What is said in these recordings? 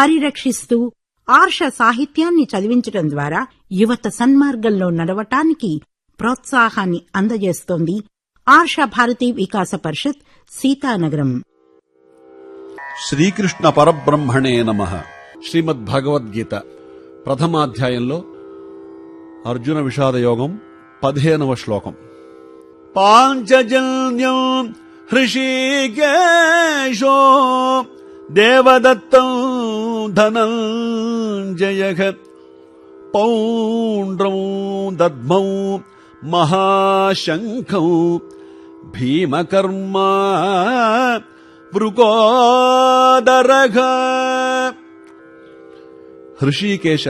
పరిరక్షిస్తూ ఆర్ష సాహిత్యాన్ని చదివించడం ద్వారా యువత సన్మార్గంలో నడవటానికి ప్రోత్సాహాన్ని అందజేస్తోంది ఆర్ష భారతీ వికాస పరిషత్ సీతానగరం. శ్రీకృష్ణ పరబ్రహ్మణే నమ. శ్రీమద్ భగవద్గీత ప్రథమాధ్యాయంలో అర్జున విషాద యోగం పదిహేనవ శ్లోకం. పాంచజన్యం హృషీకేశో దేవదత్తం ధనంజయ పౌండ్రం దద్మౌ మహాశంఖం భీమకర్మా వృకోదరఘ హృషీకేశ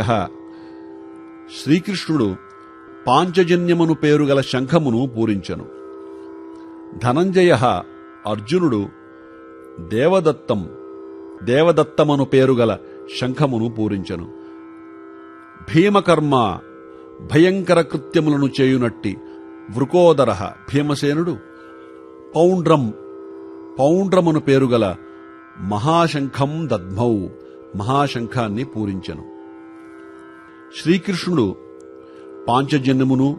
శ్రీకృష్ణుడు పాంచజన్యమును పేరుగల శంఖమును పూరించెను. ధనంజయ అర్జునుడు దేవదత్తం దేవదత్తమను పేరుగల శంఖమును పూరించెను. భీమకర్మ భయంకర కృత్యములను చేయునట్టి వృకోదర భీమసేనుడు పౌండ్రం పౌండ్రమును పేరుగల మహాశంఖం దద్మౌ మహాశంఖాన్ని పూరించెను. శ్రీకృష్ణుడు పాంచజన్యమును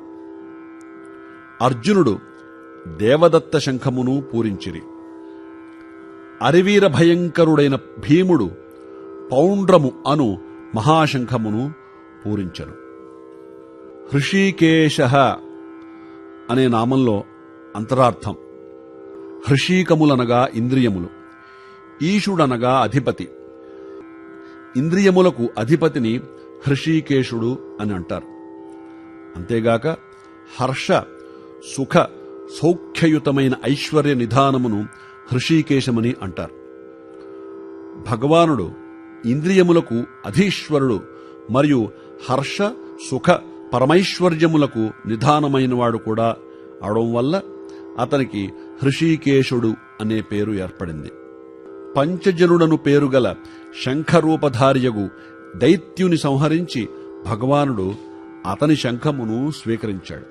అర్జునుడు దేవదత్త శంఖమును పూరించిరి. అరివీర భయంకరుడైన భీముడు పౌండ్రము అను మహాశంఖమును పూరించను. హృషీకేశ అనే నామంలో అంతరార్థం. హృషీకములనగా ఇంద్రియములు. ఈశుడనగా అధిపతి. ఇంద్రియములకు అధిపతిని హృషీకేశుడు అని అంటారు. అంతేగాక హర్ష సుఖ సౌఖ్యయుతమైన ఐశ్వర్య నిధానమును హృషీకేశమని అంటారు. భగవానుడు ఇంద్రియములకు అధీశ్వరుడు మరియు హర్ష సుఖ పరమైశ్వర్యములకు నిధానమైనవాడు కూడా అవడం వల్ల అతనికి హృషీకేశుడు అనే పేరు ఏర్పడింది. పంచజనుడను పేరుగల శంఖరూపధార్యగు దైత్యుని సంహరించి భగవానుడు అతని శంఖమును స్వీకరించాడు.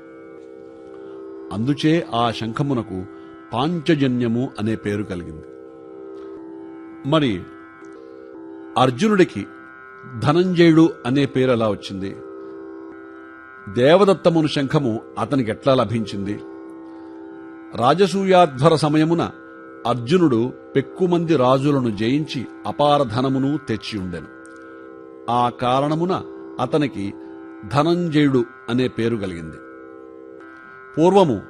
అందుచే ఆ శంఖమునకు పాంచజన్యము అనే పేరు కలిగింది. మరి అర్జునుడికి ధనంజయుడు అనే పేరు ఎలా వచ్చింది? దేవదత్తమును శంఖము అతనికి ఎట్లా లభించింది? రాజసూయాధ్వర సమయమున అర్జునుడు పెక్కుమంది రాజులను జయించి అపార ధనమును తెచ్చి ఉండెను. ఆ కారణమున అతనికి ధనంజయుడు అనే పేరు కలిగింది. పూర్వము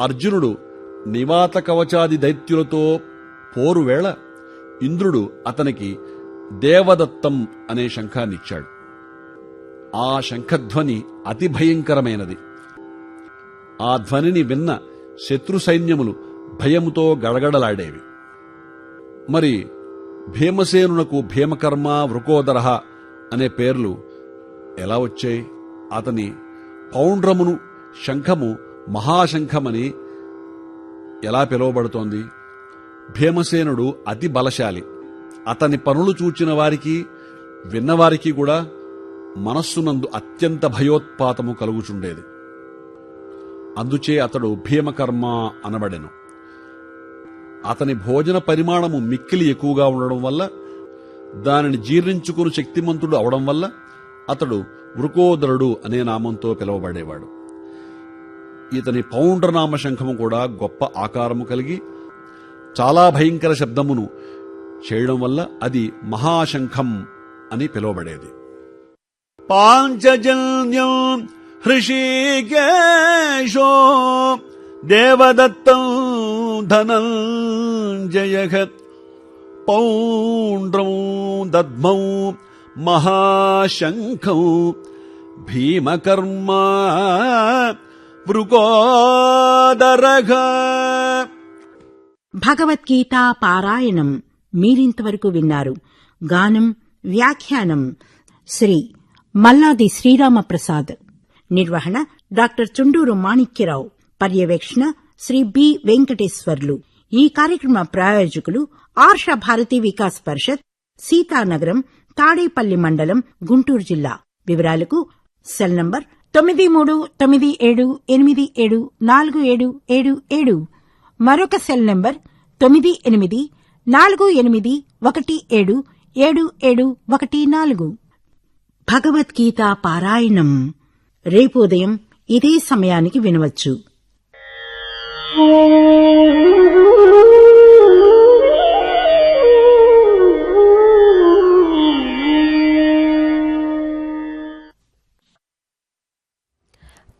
అర్జునుడు నివాత కవచాది దైత్యులతో పోరువేళ ఇంద్రుడు అతనికి దేవదత్తం అనే శంఖాన్నిచ్చాడు. ఆ శంఖధ్వని అతి భయంకరమైనది. ఆ ధ్వనిని విన్న శత్రు సైన్యములు భయముతో గడగడలాడేవి. మరి భీమసేనునకు భీమకర్మ వృకోదరహ అనే పేర్లు ఎలా వచ్చాయి? అతని పౌండ్రమును శంఖము మహాశంఖమని ఎలా పిలువబడుతోంది? భీమసేనుడు అతి బలశాలి. అతని పనులు చూచిన వారికి విన్నవారికి కూడా మనస్సునందు అత్యంత భయోత్పాతము కలుగుచుండేది. అందుచే అతడు భీమకర్మ అనబడెను. అతని భోజన పరిమాణము మిక్కిలి ఎక్కువగా ఉండడం వల్ల దానిని జీర్ణించుకుని శక్తిమంతుడు అవడం వల్ల అతడు వృకోదరుడు అనే నామంతో పిలువబడేవాడు. ఇతని పౌండ్రనామ శంఖము కూడా గొప్ప ఆకారము కలిగి చాలా భయంకర శబ్దమును చేయడం వల్ల అది మహాశంఖం అని పిలువబడేది. పాంచజన్యం హృషికేశో దేవదత్తం ధనంజయ పౌండ్రం దద్మౌ మహాశంఖం భీమకర్మా వృకోదరఘ భగవద్గీత పారాయణం మీరింతవరకు విన్నారు. గానం వ్యాఖ్యానం శ్రీ మల్లాది శ్రీరామప్రసాద్. నిర్వహణ డాక్టర్ చుండూరు మాణిక్యరావు. పర్యవేక్షణ శ్రీ బి వెంకటేశ్వర్లు. ఈ కార్యక్రమ ప్రాయోజకులు ఆర్ష భారతీ వికాస్ పరిషత్ సీతానగరం తాడేపల్లి మండలం గుంటూరు జిల్లా. వివరాలకు సెల్ నంబర్ తొమ్మిది మూడు తొమ్మిది ఏడు ఎనిమిది ఏడు నాలుగు ఏడు ఏడు ఏడు. మరొక సెల్ నంబర్ తొమ్మిది ఎనిమిది నాలుగు ఎనిమిది ఒకటి ఏడు ఏడు ఏడు ఒకటి నాలుగు. భగవద్గీత పారాయణం. రేపు ఉదయం ఇదే సమయానికి వినవచ్చు.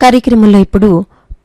కార్యక్రమంలో ఇప్పుడు